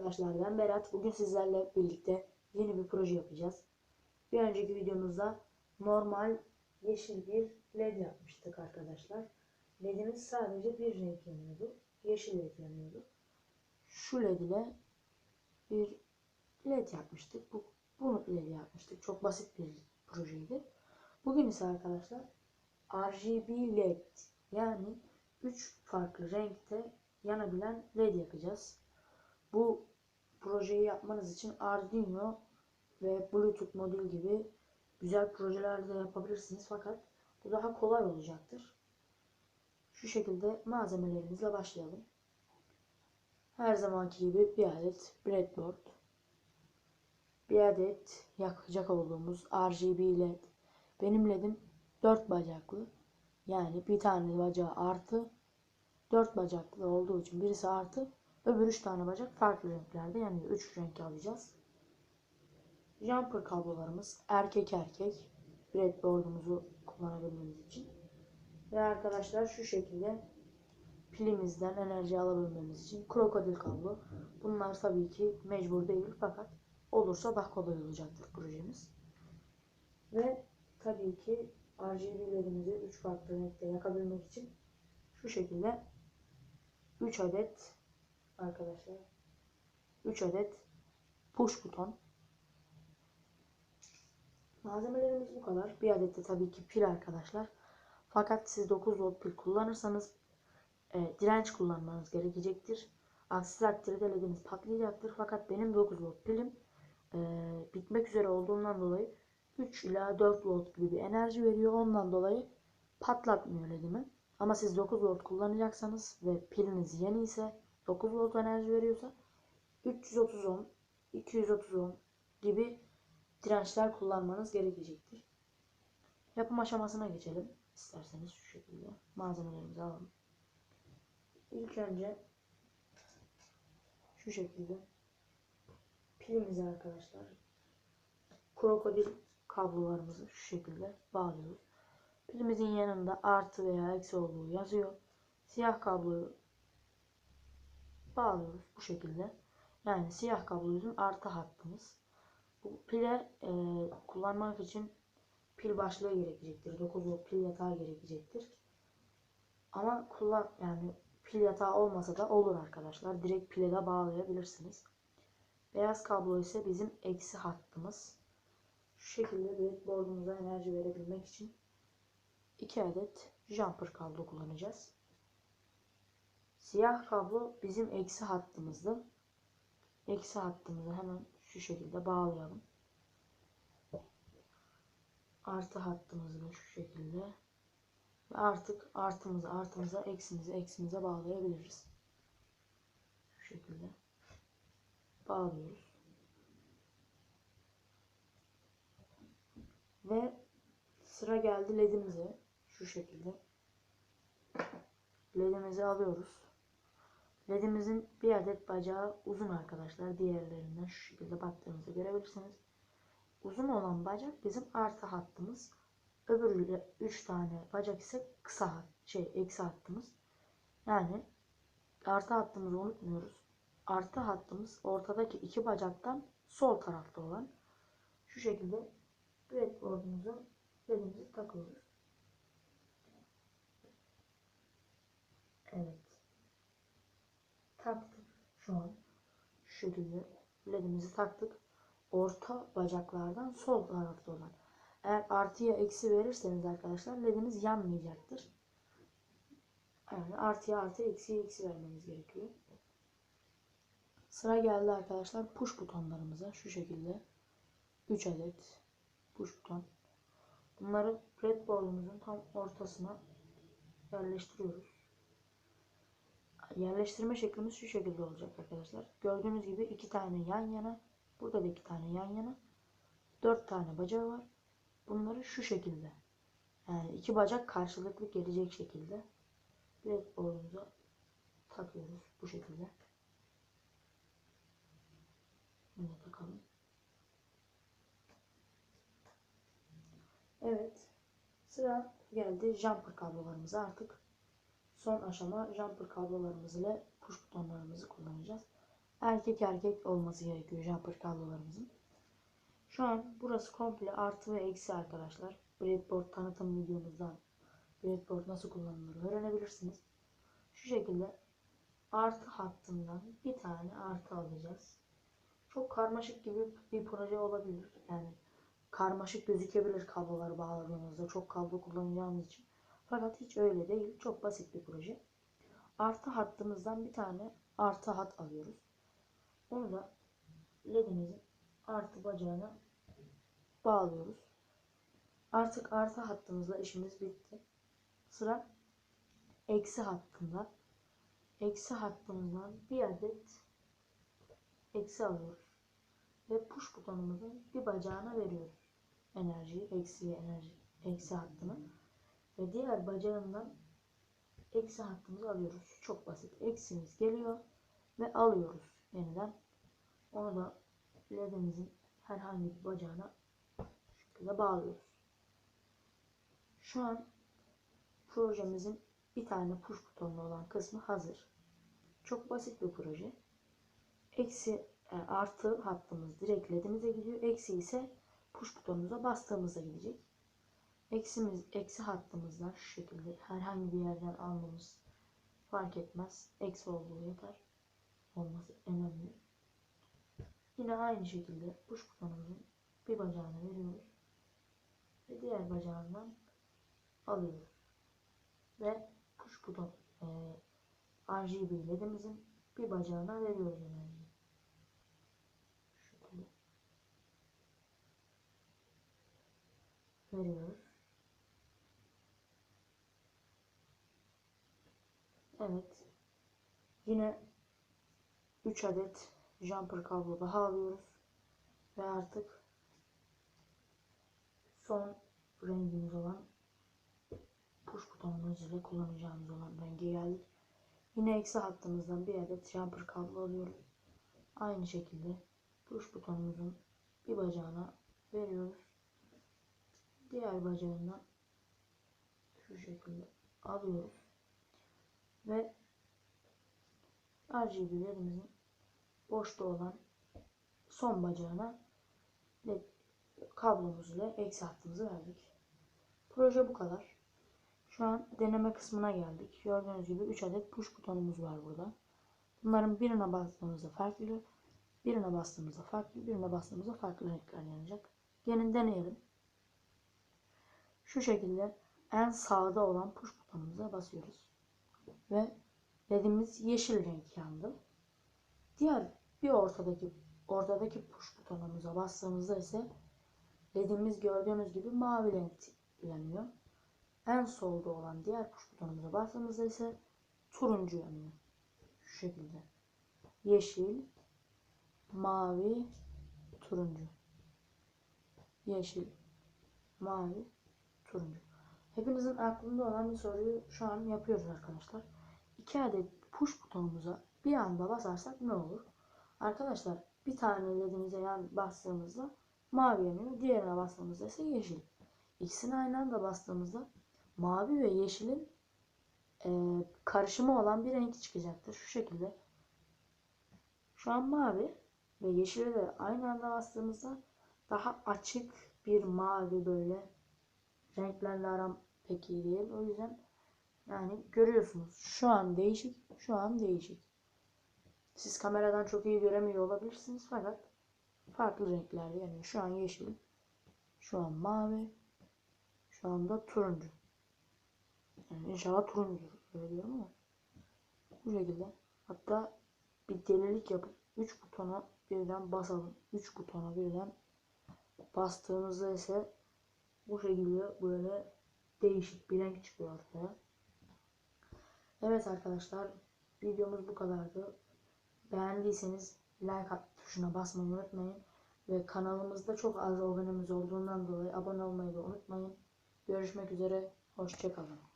arkadaşlar ben Berat. Bugün sizlerle birlikte yeni bir proje yapacağız. Bir önceki videomuzda normal yeşil bir led yapmıştık arkadaşlar. Ledimiz sadece bir renk yanıyordu. Yeşil led yanıyordu. Şu led ile bir led yapmıştık. Bu, bu led yapmıştık. Çok basit bir projeydi. Bugün ise arkadaşlar RGB led yani 3 farklı renkte yanabilen led yapacağız. Bu projeyi yapmanız için Arduino ve Bluetooth modül gibi güzel projeler de yapabilirsiniz fakat bu daha kolay olacaktır. Şu şekilde malzemelerimizle başlayalım. Her zamanki gibi bir adet breadboard, bir adet yakacak olduğumuz RGB led. Benim ledim 4 bacaklı. Yani bir tane bacağı artı 4 bacaklı olduğu için birisi artı öbür 3 tane bacak farklı renklerde yani 3 renk alacağız. Jumper kablolarımız erkek erkek breadboard'umuzu kullanabilmemiz için. Ve arkadaşlar şu şekilde pilimizden enerji alabilmemiz için krokodil kablo. Bunlar tabii ki mecbur değil fakat olursa daha kolay olacaktır projemiz. Ve tabii ki RGB'lerimizi 3 farklı renkte yakabilmek için şu şekilde 3 adet arkadaşlar. 3 adet push buton. Malzemelerimiz bu kadar. Bir adet de tabii ki pil arkadaşlar. Fakat siz 9 volt pil kullanırsanız e, direnç kullanmanız gerekecektir. Aksi takdirde lediniz patlayacaktır. Fakat benim 9 volt pilim e, bitmek üzere olduğundan dolayı 3 ila 4 volt gibi bir enerji veriyor. Ondan dolayı patlatmıyor ledimi. Ama siz 9 volt kullanacaksanız ve piliniz yeni ise 9 volt enerji veriyorsa 330 ohm, 230 ohm gibi dirençler kullanmanız gerekecektir. Yapım aşamasına geçelim. isterseniz şu şekilde malzemelerimizi alalım. İlk önce şu şekilde pilimizi arkadaşlar krokodil kablolarımızı şu şekilde bağlıyoruz. Pilimizin yanında artı veya eksi olduğu yazıyor. Siyah kabloyu bağlıyoruz bu şekilde. Yani siyah kablo bizim artı hattımız. Bu pile e, kullanmak için pil başlığı gerekecektir. 9 volt pil yatağı gerekecektir. Ama kullan yani pil yatağı olmasa da olur arkadaşlar. Direkt pile de bağlayabilirsiniz. Beyaz kablo ise bizim eksi hattımız. Şu şekilde breadboard'umuza enerji verebilmek için 2 adet jumper kablo kullanacağız. Siyah kablo bizim eksi hattımızdı. Eksi hattımızı hemen şu şekilde bağlayalım. Artı hattımızı da şu şekilde. Ve artık artımızı artımıza, eksimizi eksimize bağlayabiliriz. Şu şekilde bağlıyoruz. Ve sıra geldi ledimize. Şu şekilde. Ledimizi alıyoruz. Ledimizin bir adet bacağı uzun arkadaşlar. Diğerlerinden şu şekilde baktığınızda görebilirsiniz. Uzun olan bacak bizim artı hattımız. Öbürü 3 tane bacak ise kısa şey eksi hattımız. Yani artı hattımızı unutmuyoruz. Artı hattımız ortadaki iki bacaktan sol tarafta olan şu şekilde breadboard'umuza ledimizi takıyoruz. Evet. Taktık şu an. Şu şekilde ledimizi taktık. Orta bacaklardan sol tarafta olan. Eğer artıya eksi verirseniz arkadaşlar lediniz yanmayacaktır. Yani artıya artı eksi eksi vermeniz gerekiyor. Sıra geldi arkadaşlar push butonlarımıza. Şu şekilde 3 adet push buton. Bunları breadboard'umuzun tam ortasına yerleştiriyoruz yerleştirme şeklimiz şu şekilde olacak arkadaşlar. Gördüğünüz gibi iki tane yan yana. Burada da iki tane yan yana. Dört tane bacağı var. Bunları şu şekilde. Yani iki bacak karşılıklı gelecek şekilde. Breadboard'umuza takıyoruz. Bu şekilde. Bunu takalım. Evet. Sıra geldi jumper kablolarımıza artık son aşama jumper kablolarımız ile push butonlarımızı kullanacağız. erkek erkek olması gerekiyor jumper kablolarımızın. Şu an burası komple artı ve eksi arkadaşlar. Breadboard tanıtım videomuzdan Breadboard nasıl kullanılır öğrenebilirsiniz. Şu şekilde artı hattından bir tane artı alacağız. Çok karmaşık gibi bir proje olabilir. Yani karmaşık gözükebilir kabloları bağladığınızda çok kablo kullanacağınız için. Fakat hiç öyle değil. Çok basit bir proje. Artı hattımızdan bir tane artı hat alıyoruz. Onu da ledimizin artı bacağına bağlıyoruz. Artık artı hattımızla işimiz bitti. Sıra eksi hattında. Eksi hattımızdan bir adet eksi alıyoruz. Ve push butonumuzun bir bacağına veriyoruz. Enerjiyi, eksiye enerji, eksi hattını. Ve diğer bacağından eksi hattımızı alıyoruz. Çok basit. Eksimiz geliyor ve alıyoruz yeniden. Onu da ledimizin herhangi bir bacağına şu şekilde bağlıyoruz. Şu an projemizin bir tane push butonlu olan kısmı hazır. Çok basit bir proje. Eksi e, artı hattımız direkt ledimize gidiyor. Eksi ise push butonumuza bastığımızda gidecek. Eksimiz, eksi hattımızdan şu şekilde herhangi bir yerden almamız fark etmez. Eksi olduğu yeter. Olması önemli. Yine aynı şekilde push butonumuzun bir bacağını veriyoruz. Ve diğer bacağından alıyoruz. Ve push buton e, RGB ledimizin bir bacağına veriyoruz enerjiyi. Veriyoruz. Evet. Yine 3 adet jumper kablo daha alıyoruz. Ve artık son rengimiz olan push butonumuz ile kullanacağımız olan renge geldik. Yine eksi hattımızdan bir adet jumper kablo alıyoruz. Aynı şekilde push butonumuzun bir bacağına veriyoruz. Diğer bacağından şu şekilde alıyoruz. Ve RGB'lerimizin boşta olan son bacağına led kablomuz ile eksi hattımızı verdik. Proje bu kadar. Şu an deneme kısmına geldik. Gördüğünüz gibi 3 adet push butonumuz var burada. Bunların birine bastığımızda farklı, birine bastığımızda farklı, birine bastığımızda farklı renkler yanacak. Gelin deneyelim. Şu şekilde en sağda olan push butonumuza basıyoruz. Ve ledimiz yeşil renk yandı. Diğer bir ortadaki ortadaki push butonumuza bastığımızda ise ledimiz gördüğünüz gibi mavi renk yanıyor. En solda olan diğer push butonumuza bastığımızda ise turuncu yanıyor. Şu şekilde. Yeşil, mavi, turuncu. Yeşil, mavi, turuncu. Hepinizin aklında olan bir soruyu şu an yapıyoruz arkadaşlar. İki adet push butonumuza bir anda basarsak ne olur? Arkadaşlar bir tane ledimize yan bastığımızda mavi yanıyor. Diğerine bastığımızda ise yeşil. İkisini aynı anda bastığımızda mavi ve yeşilin e, karışımı olan bir renk çıkacaktır. Şu şekilde. Şu an mavi ve yeşili de aynı anda bastığımızda daha açık bir mavi böyle renklerle aram pek iyi değil. O yüzden yani görüyorsunuz. Şu an değişik, şu an değişik. Siz kameradan çok iyi göremiyor olabilirsiniz fakat farklı renklerde yani şu an yeşil, şu an mavi, şu anda turuncu. Yani inşallah turuncudur. Öyle diyorum ama. Bu şekilde. Hatta bir delilik yapıp 3 butona birden basalım. 3 butona birden bastığımızda ise bu şekilde böyle değişik bir renk çıkıyor ortaya. Evet arkadaşlar videomuz bu kadardı. Beğendiyseniz like tuşuna basmayı unutmayın. Ve kanalımızda çok az abonemiz olduğundan dolayı abone olmayı da unutmayın. Görüşmek üzere. Hoşçakalın.